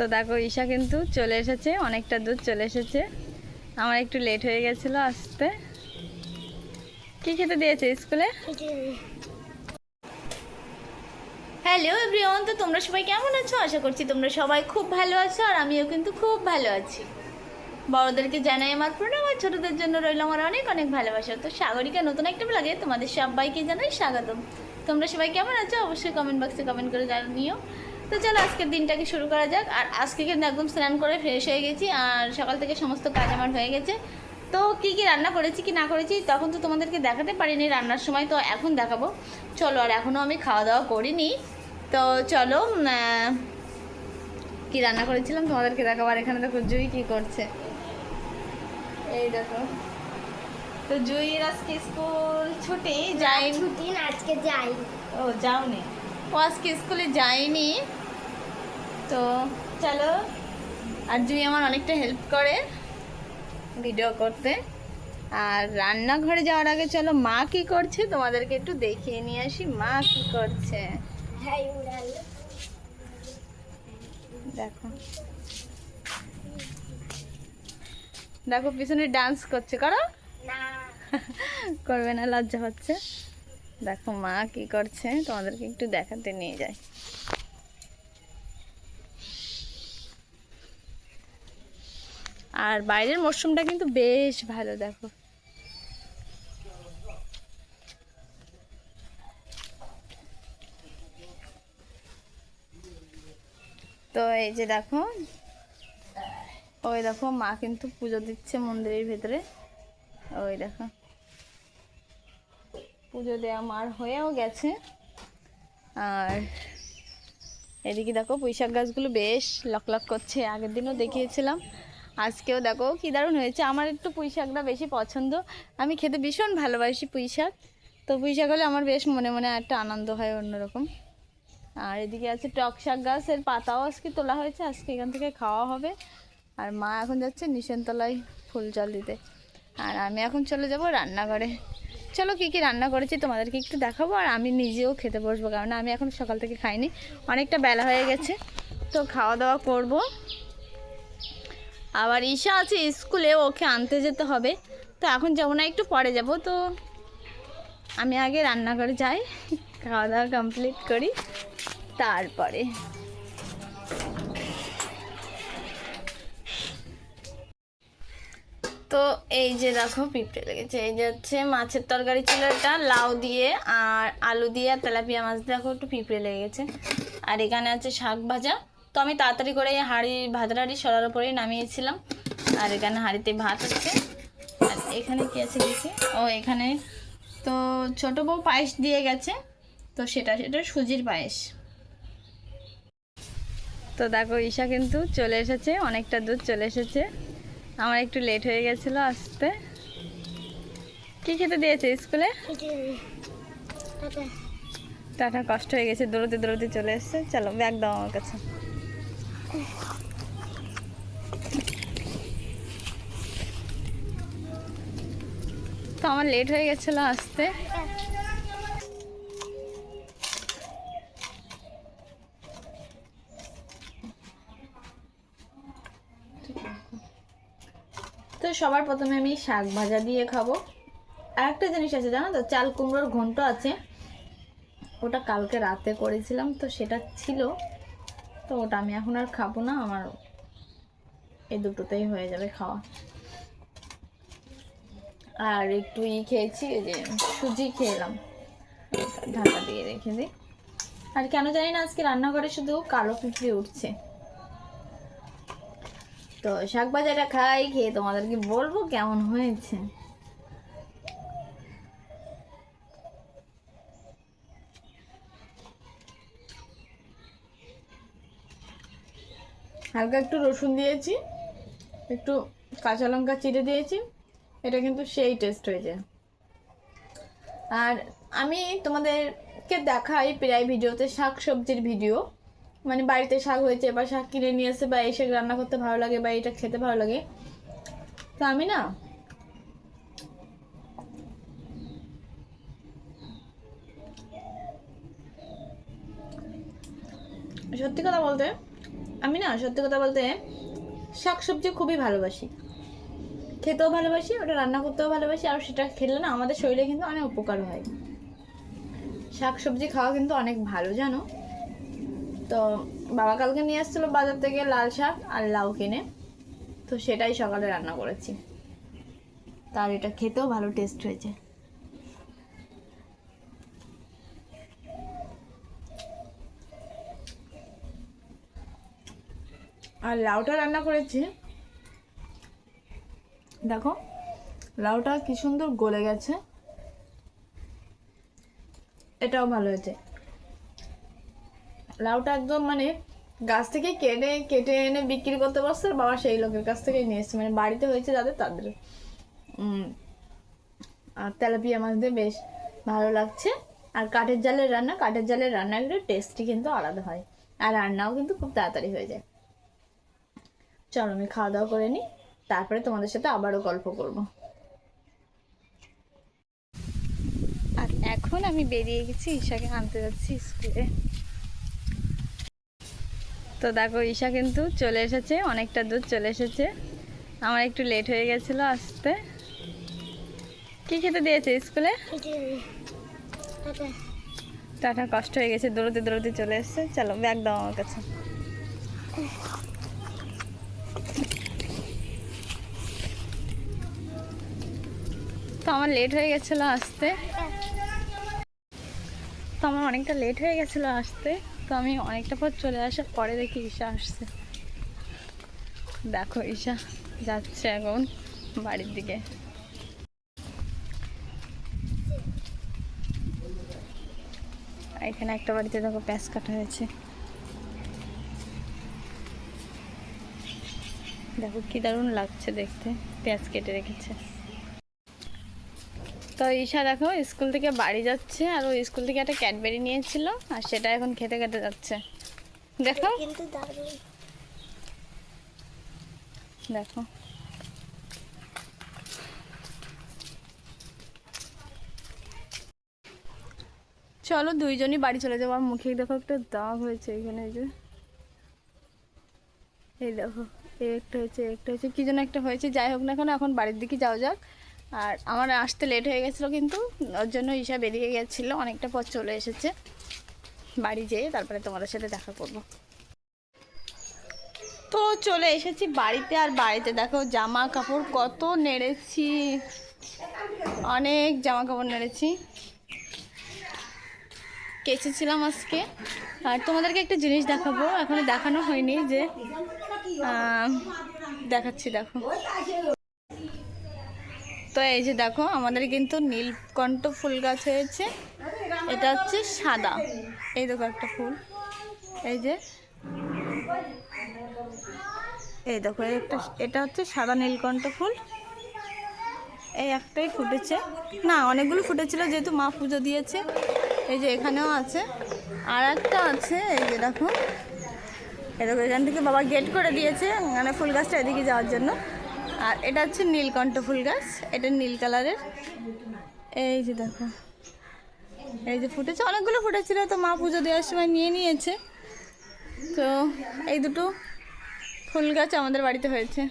তো দেখো, ঈশা কিন্তু চলে এসেছে, অনেকটা দূর চলে এসেছে। আমার একটু লেট হয়ে গেছিল আসতে। কি খেতে দিয়েছে স্কুলে? হ্যালো এভরিওয়ান তো তোমরা সবাই কেমন আছো? আশা করছি তোমরা সবাই খুব ভালো আছো, আর আমিও কিন্তু খুব ভালো আছি। বড়দেরকে জানাই আমার প্রণাম, আর ছোটদের জন্য রইল আমার অনেক অনেক ভালোবাসা। তো সাগরিকা, নতুন একটা ব্লগে তোমাদের সবাইকে জানাই স্বাগতম। তোমরা সবাই কেমন আছো? অবশ্যই কমেন্ট বক্সে কমেন্ট করে জানিও। তো চলো আজকের দিনটাকে শুরু করা যাক? আর আজকে কিন্তু একদম স্নান করে ফ্রেশ হয়ে গেছি আর সকাল থেকে সমস্ত কাজ আমার হয়ে গেছে। তো কী কী রান্না করেছি কি না করেছি তখন তো তোমাদেরকে দেখাতে পারিনি রান্নার সময় তো এখন দেখাবো। চলো আর এখনও আমি খাওয়া দাওয়া করিনি। তো চলো কি রান্না করেছিলাম তোমাদেরকে দেখাবো আর এখানে দেখো জুই কি করছে। এই দেখো। তো জুইয়ের আজকে স্কুল ছুটি যাই ছুটি আজকে যাই ও যাওনি। ও আজকে স্কুলে যায়নি তো চলো আর জুই আমার অনেকটা হেল্প করে ভিডিও করতে। আর রান্নাঘরে যাওয়ার আগে চলো মা কি করছে তোমাদেরকে একটু দেখিয়ে নিয়ে আসি। মা কি করছে? হ্যাঁ দেখো। দেখো পিছনে ডান্স করছে করো। করবে না লজ্জা হচ্ছে দেখো মা কি করছে তোমাদেরকে একটু দেখাতে নিয়ে যায় আর বাইরের মরশুমটা কিন্তু বেশ ভালো, দেখো। তো এই যে দেখো, ওই দেখো মা কিন্তু পুজো দিচ্ছে মন্দিরের ভেতরে। ওই দেখো, পুজো দেওয়া মার হয়েও গেছে। আর এদিকে দেখো পুঁইশাক গাছগুলো বেশ লকলক করছে, আগের দিনও দেখিয়েছিলাম। আজকেও দেখো কী দারুণ হয়েছে। আমার একটু পুঁই শাকটা বেশি পছন্দ। আমি খেতে ভীষণ ভালোবাসি পুঁই শাক তো পুঁই শাক হলে আমার বেশ মনে মনে একটা আনন্দ হয় অন্যরকম। আর এদিকে আছে টক শাক গাছের পাতাও আজকে তোলা হয়েছে। আজকে এখান থেকে খাওয়া হবে। আর মা এখন যাচ্ছে নিশানতলায় ফুল জল দিতে। আর আমি এখন চলে যাব রান্নাঘরে। চলো কী কী রান্না করেছি তোমাদেরকে একটু দেখাবো। আর আমি নিজেও খেতে বসবো, কারণ আমি এখন সকাল থেকে খাইনি। অনেকটা বেলা হয়ে গেছে। তো খাওয়া দাওয়া করব। আবার ঈশা আছে স্কুলে, ওকে আনতে যেতে হবে। তো এখন যাব না, একটু পরে যাব। তো আমি আগে রান্নাঘরে যাই খাওয়া দাওয়া কমপ্লিট করি, তারপরে। তো এই যে দেখো, পিঁপড়ে লেগেছে। এই যে হচ্ছে মাছের তরকারি ছিল এটা, লাউ দিয়ে আর আলু দিয়ে তেলাপিয়া মাছ। দেখো একটু পিঁপড়ে লেগেছে। আর এখানে আছে শাক ভাজা। তো আমি তাড়াতাড়ি করে হাঁড়ি ভাতের হাঁড়ি সরার উপরেই নামিয়েছিলাম। আর এখানে হাঁড়িতে ভাত আছে। আর এখানে কি আছে দেখি? ও এখানে তো ছোট বউ পায়েস দিয়ে গেছে। তো সেটা সেটা সুজির পায়েস। তো দেখো ঈশা কিন্তু চলে এসেছে। অনেকটা দূর চলে এসেছে। আমার একটু লেট হয়ে গেছিল আসতে। কি খেতে দিয়েছে স্কুলে? টাটা কষ্ট হয়ে গেছে দৌড়তে দৌড়তে চলে এসছে। চলো ব্যাগ দাও আমার কাছে। তো আমার লেট হয়ে গেছিল আসতে। তো সবার প্রথমে আমি শাক ভাজা দিয়ে খাব। আর একটা জিনিস আছে, জানো তো? চাল কুমড়োর ঘন্ট আছে। ওটা কালকে রাতে করেছিলাম, তো সেটা ছিল তো ওটা আমি এখন আর খাব না, আমার এই দুটোতেই হয়ে যাবে খাওয়া। আর একটু ই খেয়েছি, এই যে সুজি খেলাম। ঢাকা দিয়ে রেখে দিই। আর কেন জানি না, আজকে রান্নাঘরে শুধু কালো পিঁপড়ে উঠছে। তো শাক ভাজাটা খাই, খেয়ে তোমাদেরকে বলব কেমন হয়েছে। হালকা একটু রসুন দিয়েছি, একটু কাঁচা লঙ্কা চিড়ে দিয়েছি, এটা কিন্তু সেই টেস্ট হয়েছে আর আমি তোমাদেরকে দেখাই প্রায় ভিডিওতে শাক সবজির ভিডিও। মানে বাড়িতে শাক হয়েছে বা শাক কিনে নিয়ে এসে বা এসে রান্না করতে ভালো লাগে বা এটা খেতে ভালো লাগে। তো আমি না সত্যি কথা বলতে আমি না, সত্যি কথা বলতে শাক সবজি খুবই ভালোবাসি। খেতেও ভালোবাসি, ওটা রান্না করতেও ভালোবাসি, আর সেটা খেলে না আমাদের শরীরে কিন্তু অনেক উপকার হয়। শাক সবজি খাওয়া কিন্তু অনেক ভালো, জানো? তো বাবা কালকে নিয়ে আসছিল বাজার থেকে লাল শাক আর লাউ কিনে, তো সেটাই সকালে রান্না করেছি। তার এটা খেতেও ভালো টেস্ট হয়েছে। আর লাউটা রান্না করেছি। দেখো, লাউটা কি সুন্দর গলে গেছে। এটাও ভালো হয়েছে। লাউটা একদম মানে গাছ থেকে কেটে কেটে এনে বিক্রি করতে বসছে আর বাবা সেই লোকের কাছ থেকেই নিয়ে এসছে। মানে বাড়িতে হয়েছে যাদের, তাদের। আর তেলাপিয়া মাছ দিয়ে বেশ ভালো লাগছে। আর কাঠের জালের রান্না, কাঠের জালের রান্নার একটু টেস্টই কিন্তু আলাদা হয়। আর রান্নাও কিন্তু খুব তাড়াতাড়ি হয়ে যায়। চলো, আমি খাওয়া দাওয়া করে নিই, তারপরে তোমাদের সাথে আবারও গল্প করব। আর এখন আমি বেরিয়ে গেছি, ঈশাকে আনতে যাচ্ছি স্কুলে। তো দেখো, ঈশা কিন্তু চলে এসেছে, অনেকটা দূর চলে এসেছে। আমার একটু লেট হয়ে গেছিল আসতে। কি খেতে দিয়েছে স্কুলে? টাটা, কষ্ট হয়ে গেছে, দৌড়তে দৌড়তে চলে এসছে। চলো ব্যাগ দাও আমার কাছে। আমার লেট হয়ে গেছিল আসতে। তো আমার অনেকটা লেট হয়ে গেছিল আসতে। তো আমি অনেকটা পর চলে আসার পরে দেখি ঈশা আসছে। দেখো, ঈশা যাচ্ছে এখন বাড়ির দিকে। এখানে একটা বাড়িতে দেখো প্যাঁচ কাটা হয়েছে। দেখো কি দারুণ লাগছে দেখতে পেঁয়াজ কেটে রেখেছে। তো ঈশা দেখো, স্কুল থেকে বাড়ি যাচ্ছে আর ও স্কুল থেকে একটা ক্যাডবেরি নিয়েছিল আর সেটা এখন খেতে খেতে যাচ্ছে। দেখো। দেখো। চলো দুইজনই বাড়ি চলে যাব। আর মুখে দেখো একটা দাগ হয়েছে এখানে যে। এই দেখো একটা হয়েছে একটা হয়েছে, কি যেন একটা হয়েছে। যাই হোক না কেন, এখন বাড়ির দিকে যাওয়া যাক। আর আমার আসতে লেট হয়ে গেছিল কিন্তু, ওর জন্য ঈশা বেরিয়ে গেছিল, অনেকটা পর চলে এসেছে। বাড়ি যেয়ে তারপরে তোমাদের সাথে দেখা করব। তো চলে এসেছি বাড়িতে আর বাড়িতে দেখো জামা কাপড় কত নেড়েছি। অনেক জামা কাপড় নেড়েছি। কেচেছিলাম আজকে। আর তোমাদেরকে একটা জিনিস দেখাবো, এখনও দেখানো হয়নি যে দেখাচ্ছি, দেখো। তো এই যে দেখো, আমাদের কিন্তু নীলকণ্ঠ ফুল গাছ হয়েছে। এটা হচ্ছে সাদা। এই দেখো একটা ফুল। এই যে। এই দেখো একটা, এটা হচ্ছে সাদা নীলকণ্ঠ ফুল। এই একটাই ফুটেছে। না, অনেকগুলো ফুটেছিল, যেহেতু মা পুজো দিয়েছে। এই যে এখানেও আছে। আর একটা আছে, এই যে দেখো। দেখো, এখান থেকে বাবা গেট করে দিয়েছে মানে ফুল গাছটা এদিকে যাওয়ার জন্য। আর এটা হচ্ছে নীলকণ্ঠ ফুল গাছ, এটা নীল কালারের। এই যে দেখো, এই যে ফুটেছে। অনেকগুলো ফুটেছিল, তো মা পুজো দেওয়ার সময় নিয়ে নিয়েছে। তো এই দুটো ফুল গাছ আমাদের বাড়িতে হয়েছে।